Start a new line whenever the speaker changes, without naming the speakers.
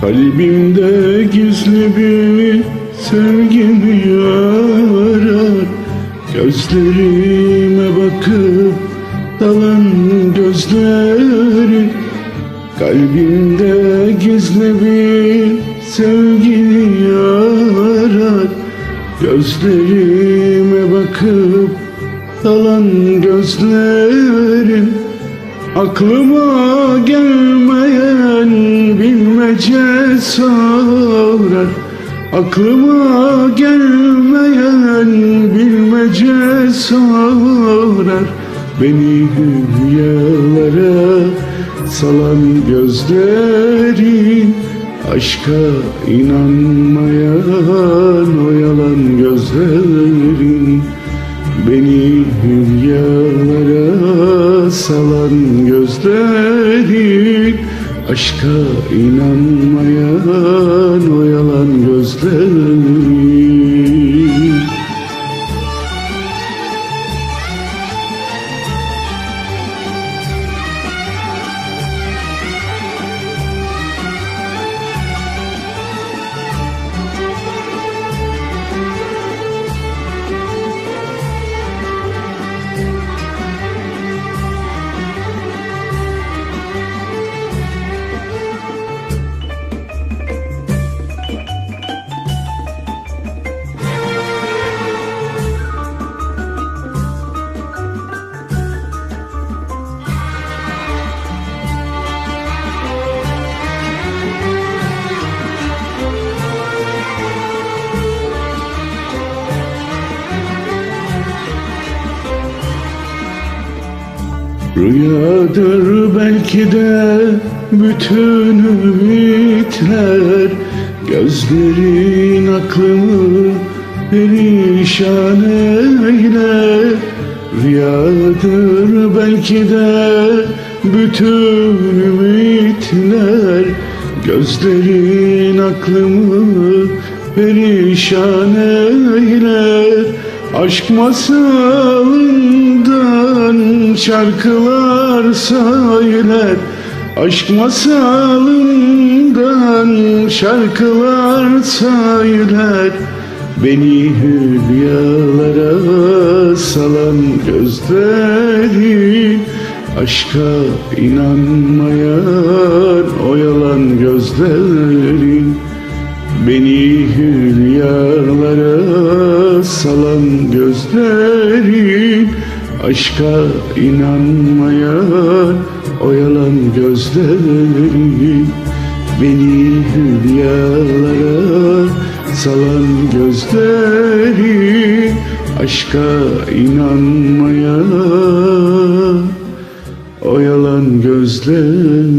Kalbimde gizli bir sevgimi arar Gözlerime bakıp dalan gözlerin Kalbimde gizli bir sevgini arar Gözlerime bakıp dalan gözlerin Aklıma gelmeyen bilmece sarar Aklıma gelmeyen bilmece sarar Beni rüyalara salan gözlerin Aşka inanmayan o yalan gözlerin. Beni rüyalara salan gözlerin Aşka inanmayan o yalan gözlerin Rüyadır belki de bütün ümitler. Gözlerin aklımı perişan eyler Rüyadır belki de bütün ümitler. Gözlerin aklımı perişan eyler Aşk masalından şarkılar söyler. Aşk masalından şarkılar söyler. Beni hülyalara salan gözlerin Aşka inanmayan o yalan gözlerin Beni hülyalara Aşka inanmayan o yalan gözlerin Beni hülyalara salan gözlerin Aşka inanmayan o yalan gözlerin